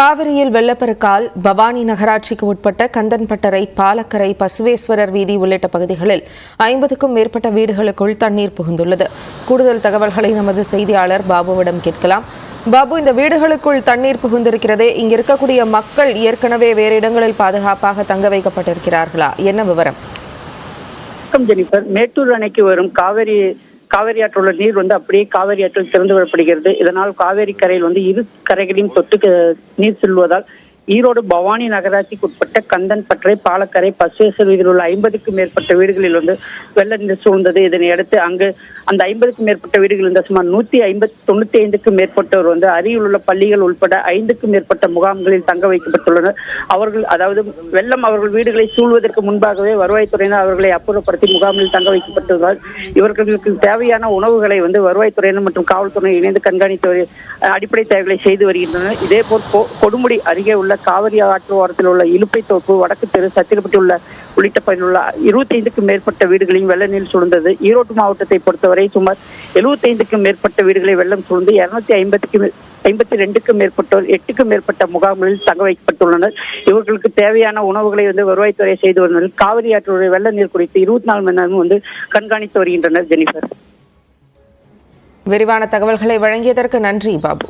காவிரியில் வெள்ளப்பெருக்கால் பவானி நகராட்சிக்கு உட்பட்ட கந்தன்பட்டறை பாலக்கரை பசுவேஸ்வரர் வீதி உள்ளிட்ட பகுதிகளில் ஐம்பதுக்கும் மேற்பட்ட வீடுகளுக்குள் தண்ணீர் புகுந்துள்ளது. கூடுதல் தகவல்களை நமது செய்தியாளர் பாபுவிடம் கேட்கலாம். பாபு இந்த வீடுகளுக்குள் தண்ணீர் புகுந்திருக்கிறதே இங்க இருக்கக்கூடிய மக்கள் ஏற்கனவே வேறு இடங்களில் பாதுகாப்பாக தங்க வைக்கப்பட்டிருக்கிறார்களா? என்ன விவரம்? மேட்டூர் அணைக்கு வரும் காவிரி காவேரி ஆற்றில் உள்ள நீர் வந்து அப்படியே காவிரி ஆற்றில் திறந்து விடப்படுகிறது. இதனால் காவேரி கரையில் வந்து இரு கரைகளையும் தொட்டு நீர் செல்வதால் ஈரோடு பவானி நகராட்சிக்கு உட்பட்ட கந்தன் பற்றை பாலக்கரை பசுவேஸ்வர் வீதியில் உள்ள ஐம்பதுக்கும் மேற்பட்ட வீடுகளில் வந்து வெள்ள நீர் சூழ்ந்தது. இதனையடுத்து அங்கு அந்த ஐம்பதுக்கும் மேற்பட்ட வீடுகள் இருந்த சுமார் நூத்தி ஐம்பத்தி தொண்ணூத்தி ஐந்துக்கும் மேற்பட்டோர் வந்து அருகில் உள்ள பள்ளிகள் உட்பட ஐந்துக்கும் மேற்பட்ட முகாம்களில் தங்க வைக்கப்பட்டுள்ளனர். அவர்கள் அதாவது வெள்ளம் அவர்கள் வீடுகளை சூழ்வதற்கு முன்பாகவே வருவாய்த்துறையினர் அவர்களை அப்புறப்படுத்தி முகாமில் தங்க வைக்கப்பட்டுள்ளதால் இவர்களுக்கு தேவையான உணவுகளை வந்து வருவாய்த்துறையினர் மற்றும் காவல்துறை இணைந்து கண்காணித்து அடிப்படை தேவைகளை செய்து வருகின்றனர். இதேபோல் கொ- கொடுமுடி அருகே உள்ள காவிரி ஆற்று ஓரத்தில் உள்ள இலுப்பை தோப்பு வடக்கு தெரு சத்திரப்பட்டி உள்ள உள்ளிட்ட பகுதியில் உள்ள இருபத்தி ஐந்துக்கும் மேற்பட்ட வீடுகளையும் வெள்ள நீர் சூழ்ந்தது. ஈரோடு மாவட்டத்தை பொறுத்தவரை சுமார் 75 ஐந்துக்கும் மேற்பட்ட வீடுகளை வெள்ளம் சூழ்ந்து இருநூத்தி ஐம்பதுக்கும் ஐம்பத்தி ரெண்டுக்கும் மேற்பட்டோர் எட்டுக்கும் மேற்பட்ட முகாம்களில் தங்க வைக்கப்பட்டுள்ளனர். இவர்களுக்கு தேவையான உணவுகளை வந்து வருவாய்த்துறை செய்து வருகின்றனர். காவிரி ஆற்றுடைய வெள்ள நீர் குறித்து இருபத்தி நாலு மணி நேரமும் வந்து கண்காணித்து வருகின்றனர் ஜெனிஃபர் விரிவான தகவல்களை வழங்கியதற்கு நன்றி பாபு.